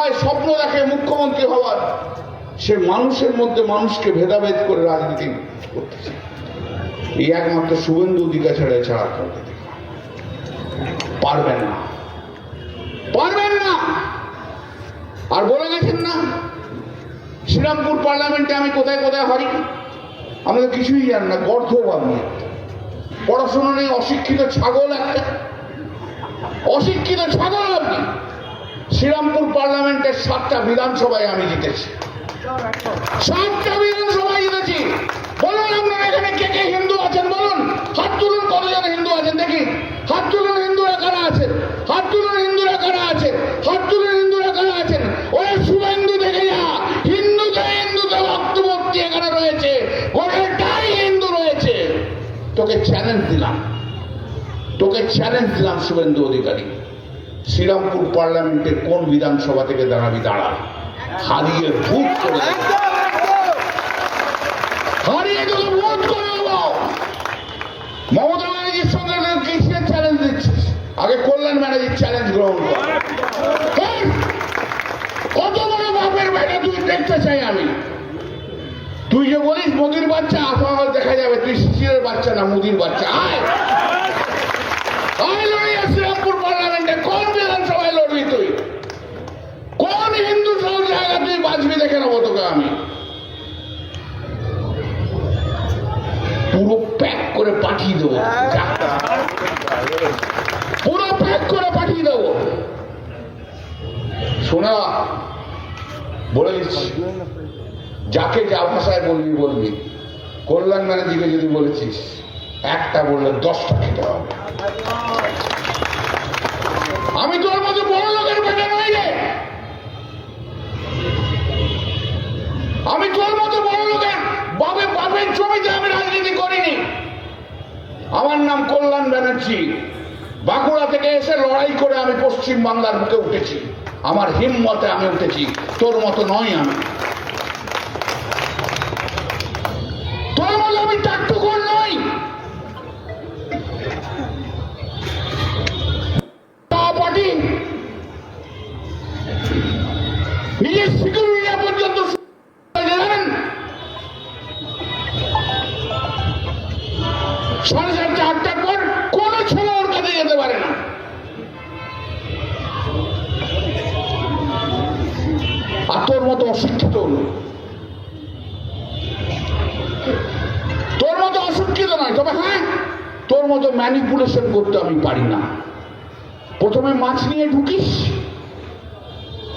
হয় স্বপ্ন দেখে মুখ্যমন্ত্রী হওয়ার, সে মানুষের মধ্যে মানুষকে ভেদাভেদ করে রাজনীতি করতেছে। এই একমাত্র শুভেন্দু অধিকার ছাড়া ছাড়া কাউকে পারবেন না। পারবেন না! আর বলে গেছেন না, শ্রীরামপুর পার্লামেন্টে আমি কোথায় কোথায় হারি আমাদের কিছুই জান না গর্ধ ভাবনি পড়াশোনা নেই, অশিক্ষিত ছাগল একটা। অশিক্ষিত ছাগল আপনি শ্রীরামপুর পার্লামেন্টের সাতটা বিধানসভায় আমি জিতেছি। সাতটা বিধানসভায় জিতেছি। বলুন আপনারা এখানে কে কে হিন্দু আছেন, বলুন। হাত তুলুন, কতজন হিন্দু আছেন দেখি। হাত তুলুন, হিন্দুরা কারা আছেন? হাত তুলুন, হিন্দুরা কারা আছেন? হাত তুলুন, হিন্দুরা কারা আছেন? ওই শুভেন্দু দেখে যা হিন্দুতে হিন্দুতে ভক্তভক্তি এখানে রয়েছে। গোটাটাই হিন্দু রয়েছে। তোকে চ্যালেঞ্জ দিলাম। তোকে চ্যালেঞ্জ দিলাম শুভেন্দু অধিকারী। শ্রীরামপুর পার্লামেন্টের কোন বিধানসভা থেকে দাঁড়াবি, দাঁড়া। হারিয়ে ভূত করে। হারিয়ে তোকে ভূত করে মমতা ব্যানার্জির সঙ্গে কিসের চ্যালেঞ্জ দিচ্ছিস? আগে কল্যাণ ব্যানার্জির চ্যালেঞ্জ গ্রহণ কর। কত বড় বাপের বেটা তুই দেখতে চাই আমি? তুই যে বলিস, মোদির বাচ্চা আফাল দেখা যাবে। তুই শিশিরের বাচ্চা না, মোদির বাচ্চা। আয় লড়াই শ্রীরামপুর পার্লামেন্টে কোন বিধানসভায় লড়বি তুই কোন হিন্দু সব জায়গা তুই বাঁচবি দেখে নেব তোকে আমি পুরো প্যাক করে পাঠিয়ে দেবো যা। পুরো প্যাক করে পাঠিয়ে দেবো শোনা বলে দিচ্ছি। যাকে যা ভাষায় বলবি বলবি। কল্যাণ ব্যানার্জিকে যদি বলেছিস, একটা বললে দশটা খেতে হবে। আমি তোর মতো বড় লোকের বেটা নই রে। আমি তোর মতো বড় লোকের বাবে বাপের জমিতে আমি রাজনীতি করিনি। আমার নাম কল্যাণ ব্যানার্জি। বাঁকুড়া থেকে এসে লড়াই করে আমি পশ্চিম বাংলার বুকে উঠেছি। আমার হিম্মতে আমি উঠেছি। তোর মতো নয় আমি। তোর মতো আমি পর্যন্ত তোর মতো অশিক্ষিত নয়। তবে হ্যাঁ তোর মতো ম্যানিপুলেশন করতে আমি পারি না। প্রথমে মাছ নিয়ে ঢুকিস।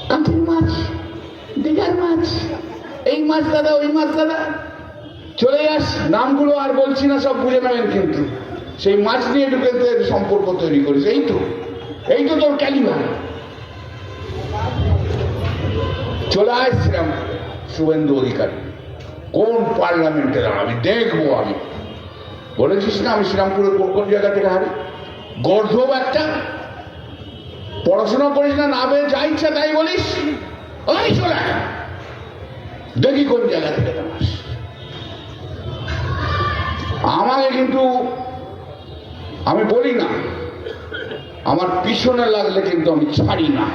কাঁচের মাছ, দিঘার মাছ, এই মাছ দাদা, ওই মাছ দাদা। চলে যাস, নামগুলো আর বলছি না, সব বুঝে নেবেন কিন্তু। সেই মাছ নিয়ে ঢুকে সম্পর্ক তৈরি করিস। এই তো এই তো তোর ক্যালিবার চলে আসছিলাম শুভেন্দু অধিকারী। কোন পার্লামেন্টে দাঁড়াবি? দেখব আমি। বলেছিস না আমি শ্রীরামপুরের কোন কোন জায়গা থেকে হারি গর্ধব একটা। পড়াশোনা করিস না না যা ইচ্ছা তাই বলিস। ওই চলে দেখি কোন জায়গা থেকে আমাকে কিন্তু, আমি বলি না, আমার পিছনে লাগলে কিন্তু আমি ছাড়ি না।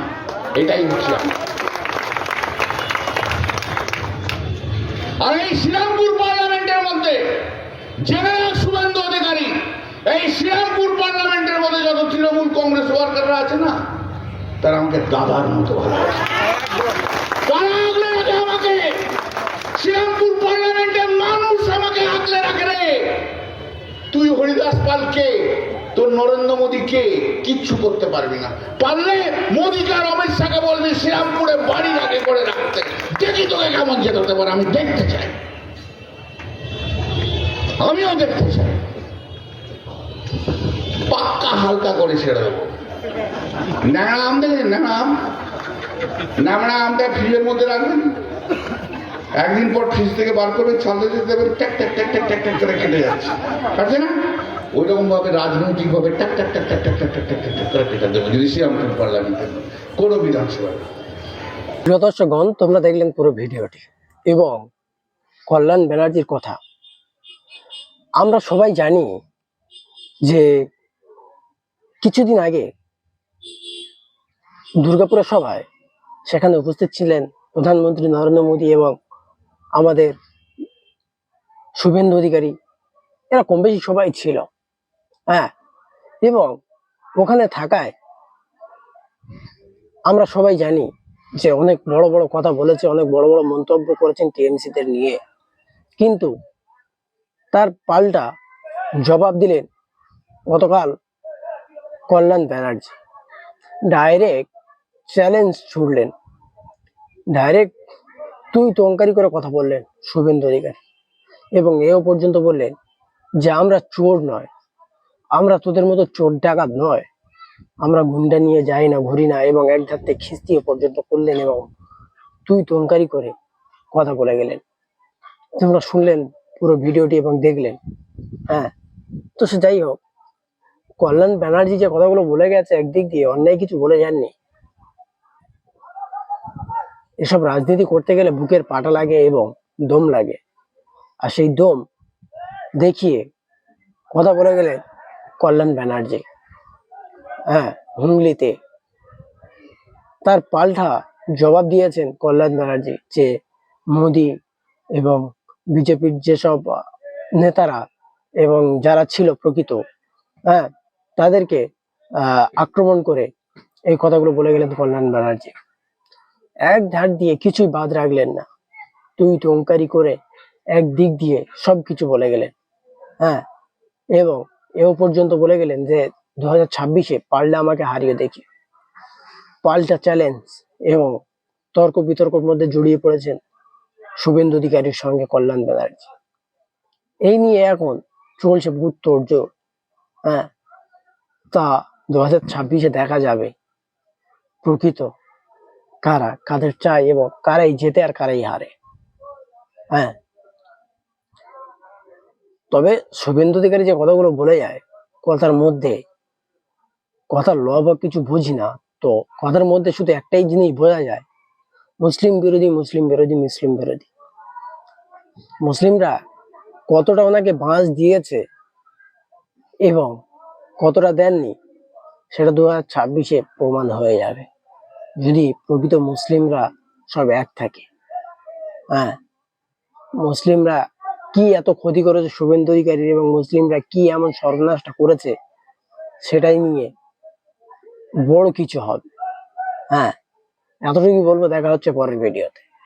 এটাই হচ্ছে আমার এই শ্রীরামপুর পার্লামেন্টের মধ্যে জেনারেল শুভেন্দু অধিকারী, এই শ্রীরামপুর পার্লামেন্টের মধ্যে যত তৃণমূল কংগ্রেস ওয়ার্কাররা আছে না, তারা আমাকে দাদার মতো ভালোবাসে। তারা আগলে শ্রীরামপুর পার্লামেন্টের মানুষ আমাকে আগলে রাখে রে। তুই হরিদাস পালকে, তোর নরেন্দ্র মোদী কে কিচ্ছু করতে পারবি না। পারলে মোদীকে আর অমিত শাহকে বলবি, শ্রীরামপুরে বাড়ি আগে করে রাখতে। দেখি তোকে কেমন যেতে হতে পারে, আমি দেখতে চাই। আমিও দেখতে চাই পাক্কা হালকা করে ছেড়ে দেবো ন্যাংরা আম দেখেছেন ন্যাংরা আম ন্যাংরা আমটা ফ্রিজের মধ্যে রাখবেন একদিন পর ফ্রিজ থেকে বার করবে ছালতে দিতে দেবেন ট্যাক ট্যাক ট্যাক ট্যাক ট্যাক ট্যাক করে কেটে যাচ্ছে আছে না ওই রকম ভাবে রাজনৈতিক ভাবে ট্যাক ট্যাক ট্যাক ট্যাক ট্যাক ট্যাক ট্যাক ট্যাক ট্যাক করে কেটে দেবো যদি শ্রীরামপুর পার্লামেন্টের কোনো বিধানসভায় প্রিয় দর্শকগণ তোমরা দেখলেন পুরো ভিডিওটি এবং কল্যাণ ব্যানার্জির কথা আমরা সবাই জানি যে কিছুদিন আগে দুর্গাপুরের সভায় সেখানে উপস্থিত ছিলেন প্রধানমন্ত্রী নরেন্দ্র মোদী এবং আমাদের শুভেন্দু অধিকারী। এরা কম বেশি সবাই ছিল। হ্যাঁ এবং ওখানে থাকায় আমরা সবাই জানি যে অনেক বড় বড় কথা বলেছে, অনেক বড় বড় মন্তব্য করেছেন টিএমসি দের নিয়ে। কিন্তু তার পাল্টা জবাব দিলেন গতকাল কল্যাণ ব্যানার্জি। ডাইরেক্ট চ্যালেঞ্জ ছুড়লেন। ডাইরেক্ট তুই তঙ্কারি করে কথা বললেন শুভেন্দু অধিকারী। এবং এও পর্যন্ত বললেন যে আমরা চোর নয়, আমরা তোদের মতো চোর ডাকাত নয়। আমরা গুন্ডা নিয়ে যাই না, ঘুরি না এবং এক ধার থেকে খিস্তিয়ে পর্যন্ত করলেন এবং তুই তঙ্কারি করে কথা বলে গেলেন। তোমরা শুনলেন পুরো ভিডিওটি এবং দেখলেন। হ্যাঁ তো সে যাই হোক, কল্যাণ ব্যানার্জি যে কথাগুলো বলে গেছে, একদিক দিয়ে অন্যায় কিছু বলে যাননি। এসব রাজনীতি করতে গেলে বুকের পাটা লাগে এবং দম লাগে। আর সেই দম দেখিয়ে কথা বলে গেলেন কল্যাণ ব্যানার্জি। হ্যাঁ হুগলিতে তার পাল্টা জবাব দিয়েছেন কল্যাণ ব্যানার্জি যে মোদি এবং বিজেপির যেসব নেতারা এবং যারা ছিল প্রকৃত হ্যাঁ তাদেরকে আক্রমণ করে এই কথাগুলো বলে গেলেন কল্যাণ ব্যানার্জি। এক ধার দিয়ে কিছুই বাদ রাখলেন না। তুই টঙ্কারি করে এক দিক দিয়ে সবকিছু বলে গেলেন হ্যাঁ এবং এও পর্যন্ত বলে গেলেন যে দু হাজার ছাব্বিশে পারলে আমাকে হারিয়ে দেখি। পাল্টা চ্যালেঞ্জ এবং তর্ক বিতর্কের মধ্যে জড়িয়ে পড়েছেন শুভেন্দু অধিকারীর সঙ্গে কল্যাণ ব্যানার্জি। এই নিয়ে এখন চলছে ভূত তোড়জোড়। হ্যাঁ তা দু হাজার ছাব্বিশে দেখা যাবে প্রকৃত কারা, কাদের চায় এবং কারাই জেতে আর কারাই হারে। হ্যাঁ তবে শুভেন্দু অধিকারী যে কথাগুলো বলে যায়, কথার মধ্যে কথার লব কিছু বুঝি না, তো কথার মধ্যে শুধু একটাই জিনিস বোঝা যায় মুসলিম বিরোধী মুসলিম বিরোধী মুসলিম বিরোধী। মুসলিমরা কতটা ওনাকে বাঁশ দিয়েছে এবং কতটা দেননি, সেটা দু হাজার ছাব্বিশে প্রমাণ হয়ে যাবে, যদি প্রকৃত মুসলিমরা সব এক থাকে। হ্যাঁ মুসলিমরা কি এত ক্ষতি করেছে শুভেন্দু অধিকারীর এবং মুসলিমরা কি এমন সর্বনাশটা করেছে, সেটাই নিয়ে বড় কিছু হবে। হ্যাঁ এতটুকু বলব দেখা হচ্ছে পরের ভিডিওতে